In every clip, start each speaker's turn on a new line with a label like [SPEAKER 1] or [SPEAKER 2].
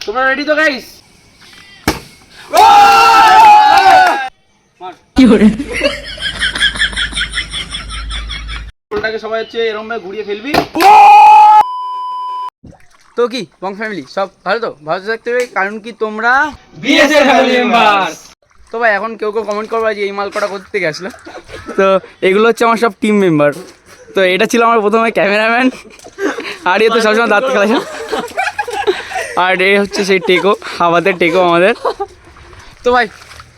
[SPEAKER 1] তোমরা রেডি তো গাইস ফুলটাকে সবাই হচ্ছে ভাবে ঘুরিয়ে ফেলবি। তো কি বং ফ্যামিলি সব ভালো তো? ভালো থাকতে হবে কারণ কি তোমরা
[SPEAKER 2] বিএসএর ফ্যামিলি মেম্বার
[SPEAKER 1] তো ভাই এখন কেউ কেউ কমেন্ট করবা যে এই মাল কটা করতে থেকে আসলো। তো এগুলো হচ্ছে আমার সব টিম মেম্বার তো এটা ছিল আমার প্রথমে ক্যামেরাম্যান আর এ তো সবসময় দাঁত খেলা আর এ হচ্ছে সেই টেকো, আমাদের টেকো আমাদের। তো ভাই,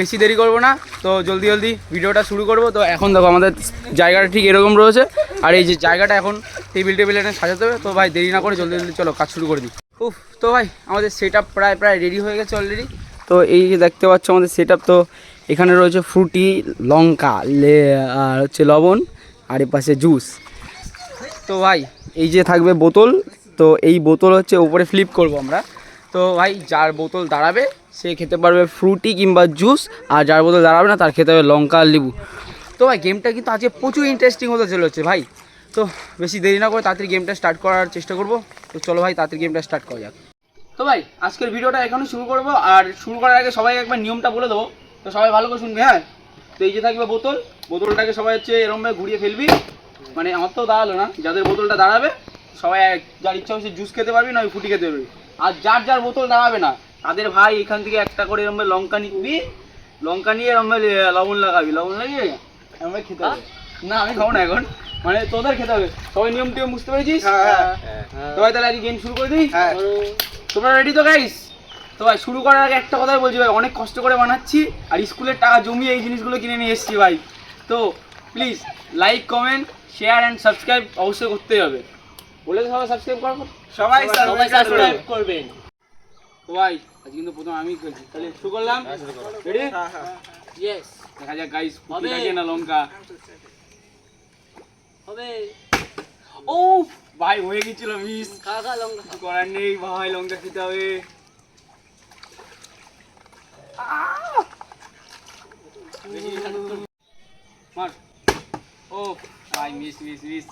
[SPEAKER 1] বেশি দেরি করব না, তো জলদি জলদি ভিডিওটা শুরু করব। তো এখন দেখো আমাদের জায়গাটা ঠিক এরকম রয়েছে, আর এই যে জায়গাটা এখন টেবিল টেবিল এনে সাজাতে হবে, তো ভাই দেরি না করে জলদি জলদি চলো, কাজ শুরু করে দিই। উফ, তো ভাই, আমাদের সেট প্রায় প্রায় রেডি হয়ে গেছে অলরেডি তো এই যে দেখতে পাচ্ছ আমাদের সেট তো এখানে রয়েছে ফ্রুটি লঙ্কা, লে, আর হচ্ছে লবণ, আর এ পাশে জুস তো ভাই, এই যে থাকবে বোতল তো এই বোতল হচ্ছে উপরে ফ্লিপ করব আমরা। তো ভাই, যার বোতল দাঁড়াবে, সে খেতে পারবে ফ্রুটি কিংবা জুস আর যার বোতল দাঁড়াবে না, তার খেতে হবে লঙ্কা আর লেবু। তো ভাই গেমটা কিন্তু আজকে প্রচুর ইন্টারেস্টিং হতে চলেছে ভাই। তো বেশি দেরি না করে তাড়াতাড়ি গেমটা স্টার্ট করার চেষ্টা করব। তো চলো ভাই, তাড়াতাড়ি গেমটা স্টার্ট করা যাক। তো ভাই, আজকের ভিডিওটা এখানে শুরু করব, আর শুরু করার আগে সবাই একবার নিয়মটা বলে দেবো। তো সবাই ভালো করে শুনবে হ্যাঁ? তো এই যে থাকবে বোতল, বোতলটাকে সবাই হচ্ছে এরমভাবে ঘুরিয়ে ফেলবি। মানে আমার তো দাঁড়াল না, যাদের বোতলটা দাঁড়াবে সবাই এক- যার ইচ্ছা হচ্ছে জুস খেতে পারবি নয় ফুটি খেতে পারবি। আর যার যার বোতল দাঁড়াবে না তাদের ভাই এখান থেকে একটা করে এরম লঙ্কা নিবি লঙ্কা নিয়ে এরম লবণ লাগাবি। লবণ লাগিয়ে ভাবে খেতে হবে। না আমি খাব না এখন। মানে তোদের খেতে হবে। সবাই নিয়ম টিয়ম বুঝতে পেরেছিস? তো ভাই তাহলে আজকে গেম শুরু করে দিই। তোমরা রেডি তো গাইস তো ভাই শুরু করার আগে একটা কথাই বলছি ভাই অনেক কষ্ট করে বানাচ্ছি আর স্কুলের টাকা জমিয়ে এই জিনিসগুলো কিনে নিয়ে এসেছি ভাই। তো please like comment share and subscribe অবশ্যই করতেই হবে। বলে সবাই সাবস্ক্রাইব করো। সবাই
[SPEAKER 2] সবাই সাবস্ক্রাইব করবেন।
[SPEAKER 1] তো আজ কিন্তু প্রথম আমি করছি তাহলে শুরু করলাম? রেডি
[SPEAKER 2] ইয়েস
[SPEAKER 1] দেখা যাক গাইস
[SPEAKER 2] হবে।
[SPEAKER 1] ফুটি না লঙ্কা?
[SPEAKER 2] হবে।
[SPEAKER 1] ও ভাই হয়ে গেছিল মিস
[SPEAKER 2] খা খা লঙ্কা
[SPEAKER 1] কিছু করার নেই ভাই লঙ্কা খেতে হবে। মার। ও ভাই মিস মিস মিস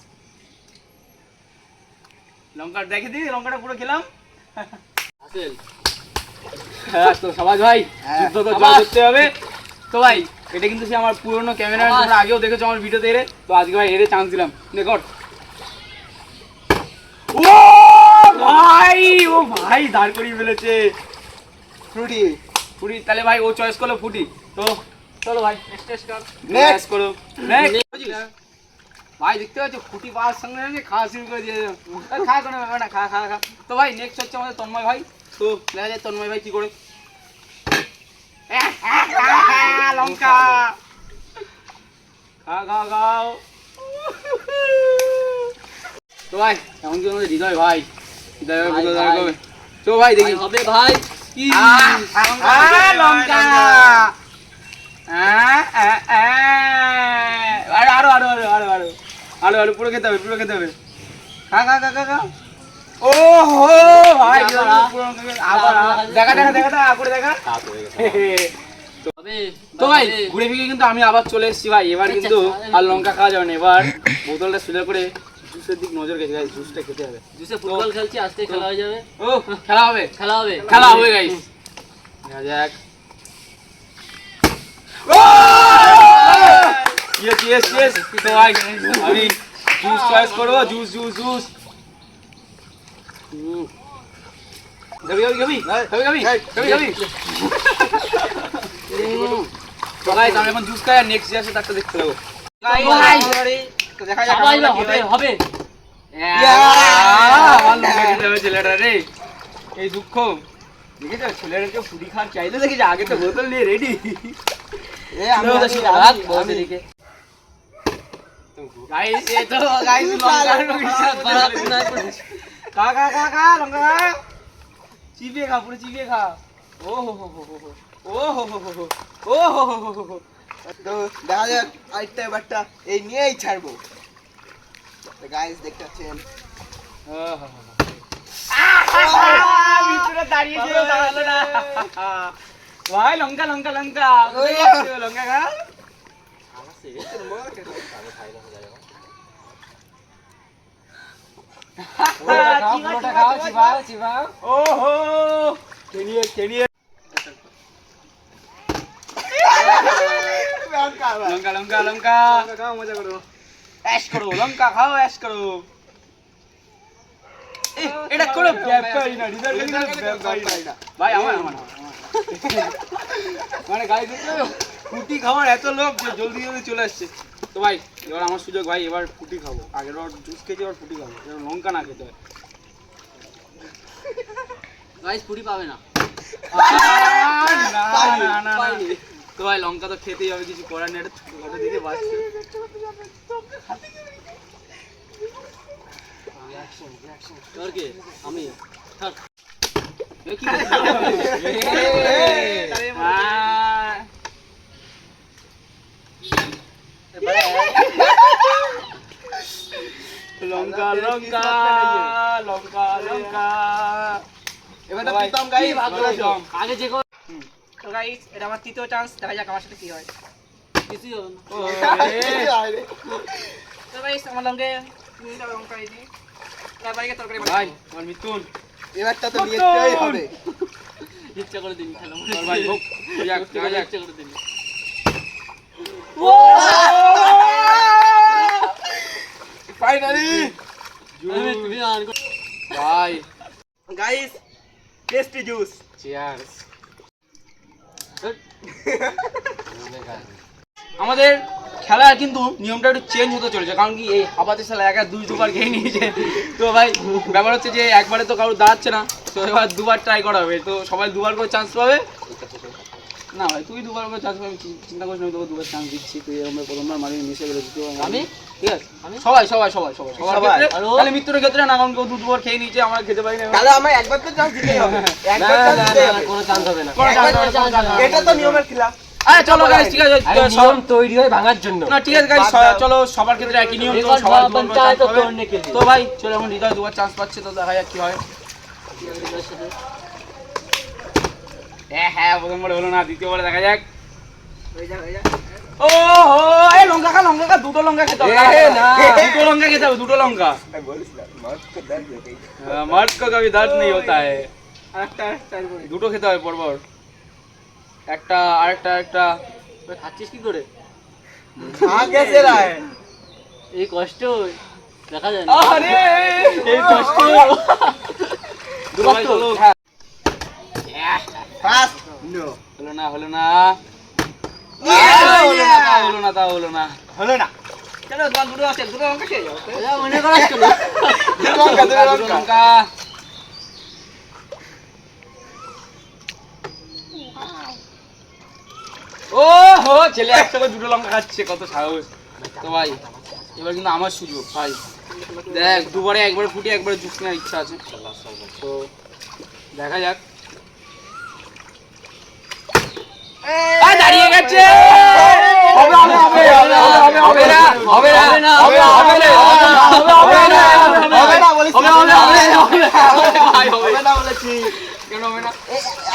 [SPEAKER 1] লঙ্কা দেখে দি লঙ্কাটা পুরো খেলাম।
[SPEAKER 2] আসেল।
[SPEAKER 1] হ্যাঁ তো সবাই ভাই যুদ্ধ তো জয় করতে হবে। তো ভাই এটা কিন্তু সে আমার পুরনো ক্যামেরা তোমরা আগেও দেখেছ আমার ভিডিওতে এরে। তো আজকে ভাই এরে চান্স দিলাম। রেকর্ড। ও ভাই ও ভাই দাঁড় করিয়ে ফেলেছে।
[SPEAKER 3] ফ্রুটি
[SPEAKER 1] ফুটি তাহলে ভাই ও চয়েস করল ফুটি। তো চলো ভাই নেক্সট টেস্ট কর নেক্সট করো। নেক্সট. ভাই দেখতে পাচ্ছ ফুটি পাওয়ার সঙ্গে খাওয়া শুরু করে দিয়ে খা কোনো ব্যাপার না খা খা খা। তো ভাই নেক্সট হচ্ছে আমাদের তন্ময় ভাই। তো? দেখা যায় তন্ময় ভাই কি করে। লঙ্কা। খা খাও খাও তো ভাই এমন কি আমাদের হৃদয় ভাই? হৃদয় ভাই তো ভাই দেখি।
[SPEAKER 2] হবে ভাই। কি
[SPEAKER 1] লঙ্কা। আহ, আহ, আহ। আরও আরও আরও আরও আরও আরও আরও আরও পুরো খেতে হবে পুরো খেতে হবে। খা খা খা খা খা। ও হো ভাই
[SPEAKER 2] আবার আ।
[SPEAKER 1] পুরো খেতে- আবার দেখা দেখা দেখা দেখা করে দেখা। তো ভাই ঘুরে ফিরে কিন্তু আমি আবার চলে এসেছি ভাই। এবার কিন্তু আর লঙ্কা খাওয়া যাবে না। এবার বোতলটা সুলে করে জুসের দিক নজর গেছে গাইস জুসটা খেতে হবে।
[SPEAKER 2] জুসে ফুটবল খেলছি আজকে খেলা হয়ে যাবে।
[SPEAKER 1] ও খেলা হবে।
[SPEAKER 2] খেলা হবে।
[SPEAKER 1] খেলা হবে গাইস দেখা যাক। ইয়েস ইয়েস ইয়েস তো ভাই আমি জুস চয়েস করো জুস জুস জুস যাবি। যাবি যাবি এই দুঃখ। দেখেছ ছেলেটাকে ফুটি খাওয়ার চাইলে দেখেছি আগে তো বোতল নিয়ে রেডি এ গাইস এ তো গাইস লঙ্কা খা খা খা খা লঙ্কা খা চিবিয়ে খা পুরো চিবিয়ে খা ও হো হো হো হো। ও হো হো হো হো ও হো হো হো হো হো
[SPEAKER 3] তো দেখা যাক আরেকটা এবারটা এই নিয়েই ছাড়বো। গাইস দেখতে পাচ্ছেন।
[SPEAKER 1] ভিতরে দাঁড়িয়ে দাঁড়াল না। ভাই লঙ্কা লঙ্কা লঙ্কা। লঙ্কা
[SPEAKER 3] খাও মজা করো
[SPEAKER 1] অ্যাশ করো লঙ্কা খাও অ্যাশ করো এটা কোনো ভাই আমার আমার মানে গাড়ি দিতে ফুটি খাওয়ার এত লোক যে জলদি জলদি চলে আসছে তো ভাই এবার আমার সুযোগ ভাই এবার ফুটি খাব আগের বার জুস খেয়েছি এবার ফুটি খাব এবার লঙ্কা না খেতে হয়
[SPEAKER 2] গাইস পুরি পাবে না
[SPEAKER 1] না, না, না। তো ভাই লঙ্কা তো খেতেই হবে কিছু করার নেই এটা ছোটখাটো দিকে বাঁচছে
[SPEAKER 2] আমি থাক
[SPEAKER 1] এ কি করছিস?
[SPEAKER 3] আরে
[SPEAKER 1] আহ, লঙ্কা লঙ্কা লঙ্কা লঙ্কা।
[SPEAKER 3] এবার তো প্রীতম গাই ভাগ।
[SPEAKER 2] আগে যে কর
[SPEAKER 4] তো গাইস এটা আমার তৃতীয় চান্স দেখা যাক আমার সাথে কি হয়।
[SPEAKER 2] কিছুই হবে না।
[SPEAKER 4] তো গাইস আমার লঙ্কে তিনটা লঙ্কা এই দিই তরকারি
[SPEAKER 1] ভাই আমার মিথুন।
[SPEAKER 3] এবারটা তো নিতেই হবে।
[SPEAKER 2] ইচ্ছা করে দিন
[SPEAKER 1] ভাই হোক
[SPEAKER 2] ইচ্ছা করে দিন।
[SPEAKER 3] ফাইনালি
[SPEAKER 2] আমি তুমি আন কর
[SPEAKER 1] ভাই
[SPEAKER 4] গাইস টেস্টি জুস
[SPEAKER 1] চিয়ার্স আমাদের খেলা কিন্তু নিয়মটা একটু চেঞ্জ হতে চলেছে কারণ কি এই হাবাতে সালা একা দুই দুবার খেয়ে নিয়েছে। তো ভাই ব্যাপার হচ্ছে যে একবারে তো কারোর দাঁড়াচ্ছে না তো এবার দুবার ট্রাই করা হবে। তো সবাই দুবার করে চান্স পাবে। না ভাই তুই দুবার করে আমি চিন্তা করিস তোকে দুবার দিচ্ছি তুই আমরা প্রথমবার মারি মিশে গেলে
[SPEAKER 2] আমি?
[SPEAKER 1] ঠিক আছে? সবাই সবাই সবাই সবাই সবার ক্ষেত্রে তাহলে মৃত্যুর ক্ষেত্রে না কারণ কেউ দু দুবার খেয়ে নিয়েছে খেতে পারি না।
[SPEAKER 3] তাহলে আমার একবার তো চান্স দিতেই হবে। একবার চান্স হবে।
[SPEAKER 2] কোনো চান্স হবে না।
[SPEAKER 3] এটা তো নিয়মের
[SPEAKER 1] ঠিক আছে তো ভাই চলো এখন হৃদয় দুবার চান্স পাচ্ছে তো দেখা যাক কি হয়। হ্যাঁ হ্যাঁ প্রথমবারে হলো না দ্বিতীয়বারে দেখা যাক। ও হো খা লঙ্কা দুটো লঙ্কা খেতে হবে। দুটো লঙ্কা
[SPEAKER 3] হ্যাঁ,
[SPEAKER 1] খেতে পরপর। একটা আরেকটা একটা।
[SPEAKER 2] খাচ্ছিস কি করে? এই কষ্ট দেখা যায় না।
[SPEAKER 1] হলো না হলো না। হলো না তা হলো না তা হলো না।
[SPEAKER 3] হলো না।
[SPEAKER 4] চলো তোমার দুটো আছে দুটো লঙ্কা খেয়ে যাও
[SPEAKER 2] মনে করাস
[SPEAKER 3] লঙ্কা দুটো
[SPEAKER 1] দুটো
[SPEAKER 3] লঙ্কা
[SPEAKER 1] লঙ্কা ও হো ছেলে একসাথে দুটো লঙ্কা খাচ্ছে কত সাহস। তো ভাই এবার কিন্তু আমার সুযোগ ভাই। দেখ দুবারে একবারে ফুটে একবারে জুস নেওয়ার ইচ্ছা আছে। তো দেখা যাক। দাঁড়িয়ে গেছে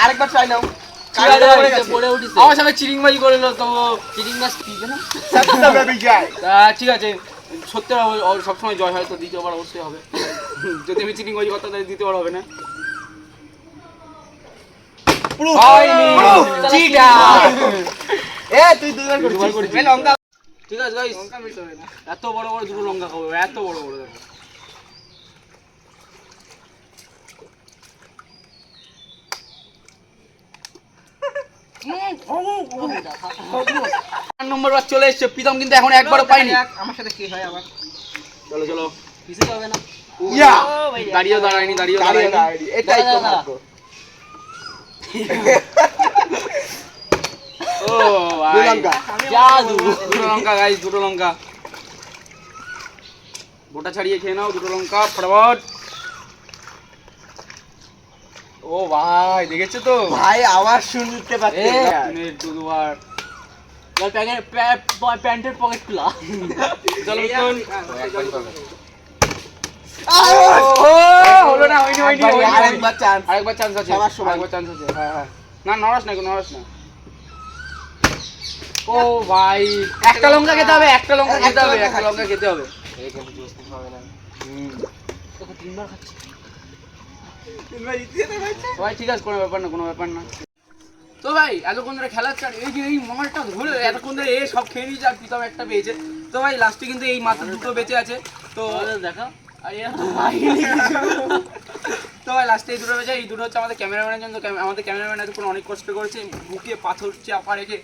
[SPEAKER 3] আরেকবার ট্রাই নাও
[SPEAKER 1] আমার সাথে চিরিংবাজি করে নিল তো তা ঠিক আছে সত্যি সবসময় জয় হয় তো দ্বিতীয়বার অবশ্যই হবে যদি আমি চিটিংবাজি করতাম তাহলে দ্বিতীয়বার হবে না
[SPEAKER 3] এ তুই
[SPEAKER 1] দুবার
[SPEAKER 3] করছিস।
[SPEAKER 4] লঙ্কা।
[SPEAKER 1] ঠিক আছে গাইস
[SPEAKER 4] লঙ্কা মিশে হবে না।
[SPEAKER 1] এত বড় বড় দুটো লঙ্কা খাব এত বড় বড় দেখো। নম্বর বার চলে এসছে প্রীতম কিন্তু এখন একবারও পাইনি
[SPEAKER 4] আমার সাথে কি হয় আবার?
[SPEAKER 1] চলো
[SPEAKER 2] হবে না।
[SPEAKER 1] দাঁড়িয়েও দাঁড়ায়নি
[SPEAKER 3] দাঁড়িয়ে
[SPEAKER 1] দাঁড়ায়নি।
[SPEAKER 3] এটাই তো
[SPEAKER 1] ও ভাই
[SPEAKER 3] লঙ্কা
[SPEAKER 2] জাদু।
[SPEAKER 1] দুটো লঙ্কা গাইস দুটো লঙ্কা গোটা ছাড়িয়ে খেয়ে নাও দুটো লঙ্কা ফটাফট। ও ভাই দেখেছ তো?
[SPEAKER 3] ভাই আওয়াজ শুনতে পাচ্ছি।
[SPEAKER 1] মিনিট দুবার
[SPEAKER 2] প্যান্টের পকেট খোলা।
[SPEAKER 1] চলো ও হলো না হয়নি হয়নি
[SPEAKER 3] একবার-
[SPEAKER 1] হয়নি, হয়নি।
[SPEAKER 3] আরেকবার চান্স
[SPEAKER 1] আরেকবার চান্স আছে।
[SPEAKER 3] সবার সমান।
[SPEAKER 1] আরেকবার চান্স আছে। হ্যাঁ হ্যাঁ। না নড়াস না নড়াস না। ও ভাই। একটা লঙ্কা খেতে হবে একটা লঙ্কা খেতে হবে একটা লঙ্কা খেতে হবে।
[SPEAKER 2] তোকে তিনবার খাচ্ছি।
[SPEAKER 1] ভাই ঠিক আছে কোনো ব্যাপার না কোনো ব্যাপার না। তো ভাই এতক্ষণ ধরে খেলার চার এই যে এই মালটা ধরে এতক্ষণ ধরে এ সব খেয়ে নিয়েছে আর প্রীতম একটা পেয়েছে। তো ভাই লাস্টে কিন্তু এই মাত্র দুটো বেঁচে আছে। তো
[SPEAKER 2] দেখা
[SPEAKER 1] আর এরা তো। তো ভাই লাস্টে এই দুটো রয়েছে এই দুটো হচ্ছে আমাদের ক্যামেরাম্যানের জন্য। আমাদের ক্যামেরাম্যান এতক্ষণ অনেক কষ্ট করেছে বুকে পাথর চাপা রেখে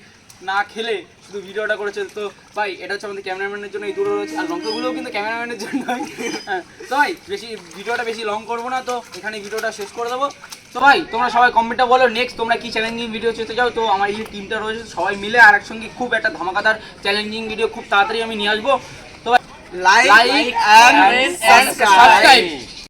[SPEAKER 1] না খেলে শুধু ভিডিওটা করেছে। তো ভাই এটা হচ্ছে আমাদের ক্যামেরাম্যানের জন্য এই দুটো রয়েছে আর লঙ্কাগুলোও কিন্তু ক্যামেরাম্যানের জন্যই হ্যাঁ, তো ভাই বেশি ভিডিওটা বেশি লং করব না তো এখানে ভিডিওটা শেষ করে দেবো। তো ভাই তোমরা সবাই কমেন্টটা বলো নেক্সট তোমরা কি চ্যালেঞ্জিং ভিডিও চেতে যাও। তো আমার এই যে টিমটা রয়েছে সবাই মিলে আর একসঙ্গে খুব একটা ধামাকাদার চ্যালেঞ্জিং ভিডিও খুব তাড়াতাড়ি আমি নিয়ে আসব। তো ভাই
[SPEAKER 3] লাইক
[SPEAKER 1] লাইক সাবস্ক্রাইব